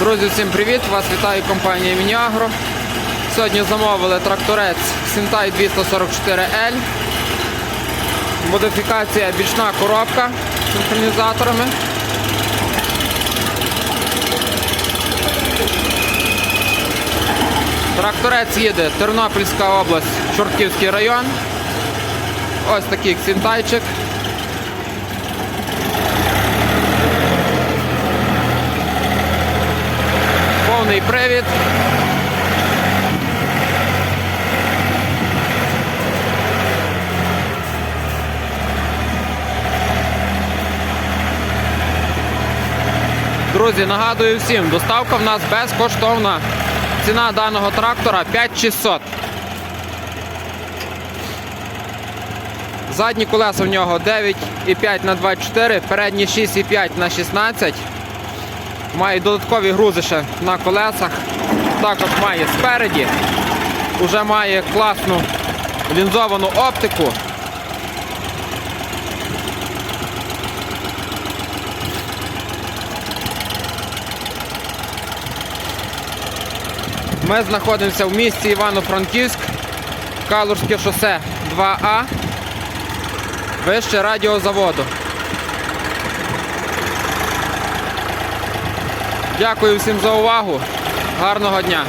Друзі, всім привіт! Вас вітає компанія Мініагро. Сьогодні замовили тракторець Синтай 244L. Модифікація бічна коробка з синхронізаторами. Тракторець їде Тернопільська область, Чортківський район. Ось такий синтайчик. Повний привід. Друзі, нагадую всім, доставка в нас безкоштовна. Ціна даного трактора 5600. Задні колеса в нього 9,5 на 24, передні 6,5 на 16. Має додаткові грузи ще на колесах. Також має спереді. Уже має класну лінзовану оптику. Ми знаходимося в місті Івано-Франківськ, Калужське шосе 2А, вище радіозаводу. Дякую всім за увагу. Гарного дня!